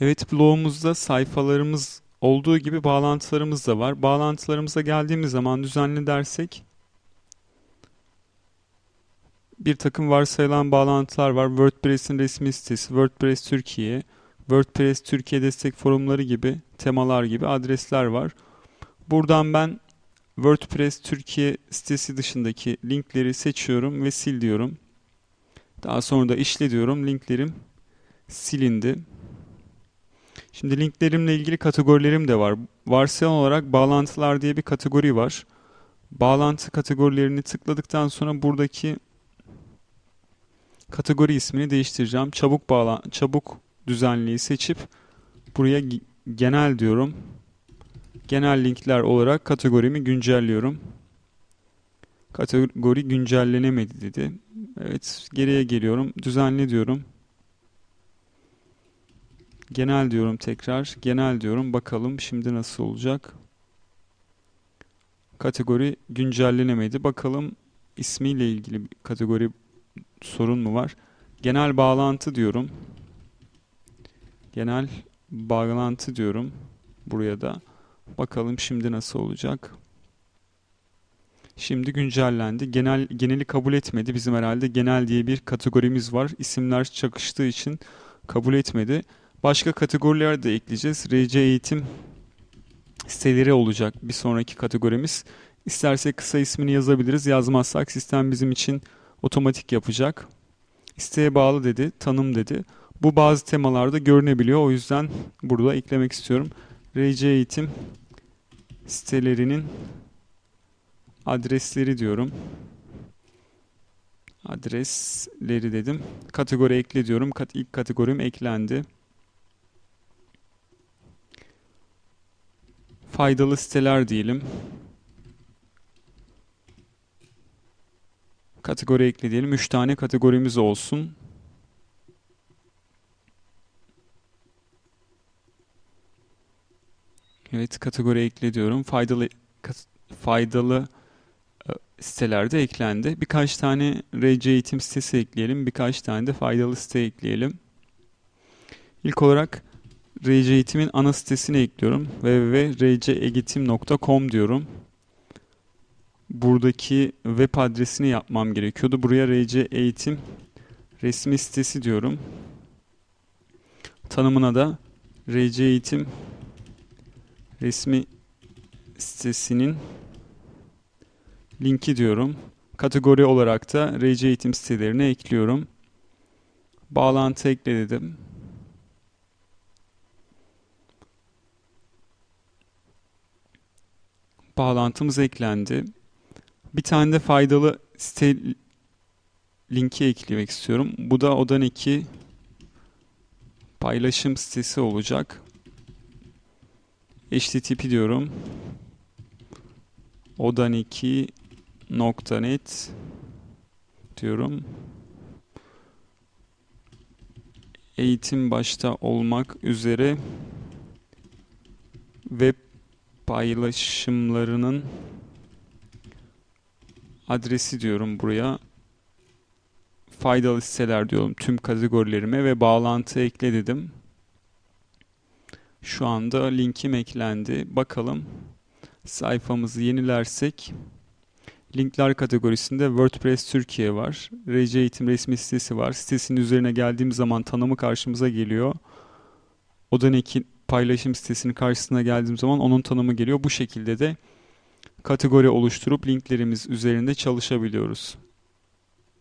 Evet, blogumuzda sayfalarımız olduğu gibi bağlantılarımız da var. Bağlantılarımıza geldiğimiz zaman düzenli dersek bir takım varsayılan bağlantılar var. WordPress'in resmi sitesi, WordPress Türkiye, WordPress Türkiye destek forumları gibi, temalar gibi adresler var. Buradan ben WordPress Türkiye sitesi dışındaki linkleri seçiyorum ve sil diyorum. Daha sonra da işle diyorum. Linklerim silindi. Şimdi linklerimle ilgili kategorilerim de var. Varsayılan olarak bağlantılar diye bir kategori var. Bağlantı kategorilerini tıkladıktan sonra buradaki kategori ismini değiştireceğim. Çabuk bağlan çabuk düzenliği seçip buraya genel diyorum. Genel linkler olarak kategorimi güncelliyorum. Kategori güncellenemedi dedi. Evet, geriye geliyorum. Düzenli diyorum. Genel diyorum tekrar. Genel diyorum. Bakalım şimdi nasıl olacak. Kategori güncellenemedi. Bakalım ismiyle ilgili bir kategori sorun mu var? Genel bağlantı diyorum. Genel bağlantı diyorum. Buraya da. Bakalım şimdi nasıl olacak. Şimdi güncellendi. Genel geneli kabul etmedi. Bizim herhalde genel diye bir kategorimiz var. İsimler çakıştığı için kabul etmedi. Başka kategoriler de ekleyeceğiz. RC eğitim siteleri olacak bir sonraki kategorimiz. İstersek kısa ismini yazabiliriz. Yazmazsak sistem bizim için otomatik yapacak. İsteğe bağlı dedi, tanım dedi. Bu bazı temalarda görünebiliyor. O yüzden burada eklemek istiyorum. RC eğitim sitelerinin adresleri diyorum. Adresleri dedim. Kategori ekle diyorum. İlk kategorim eklendi. Faydalı siteler diyelim. Kategori ekle diyelim. 3 tane kategorimiz olsun. Evet kategori ekle diyorum. Faydalı faydalı e, sitelerde eklendi. Birkaç tane RC eğitim sitesi ekleyelim. Birkaç tane de faydalı site ekleyelim. İlk olarak RC Eğitim'in ana sitesini ekliyorum. www.rceegitim.com diyorum. Buradaki web adresini yapmam gerekiyordu. Buraya RC Eğitim resmi sitesi diyorum. Tanımına da RC Eğitim resmi sitesinin linki diyorum. Kategori olarak da RC Eğitim sitelerine ekliyorum. Bağlantı ekle dedim. Bağlantımız eklendi. Bir tane de faydalı site linki eklemek istiyorum. Bu da Odan 2 paylaşım sitesi olacak. HTTP diyorum. odan2.net diyorum. Eğitim başta olmak üzere web paylaşımlarının adresi diyorum buraya. Faydalı siteler diyorum tüm kategorilerime ve bağlantı ekle dedim. Şu anda linkim eklendi. Bakalım sayfamızı yenilersek linkler kategorisinde WordPress Türkiye var. RC Eğitim resmi sitesi var. Sitesinin üzerine geldiğim zaman tanımı karşımıza geliyor. Odaneki paylaşım sitesinin karşısına geldiğim zaman onun tanımı geliyor. Bu şekilde de kategori oluşturup linklerimiz üzerinde çalışabiliyoruz.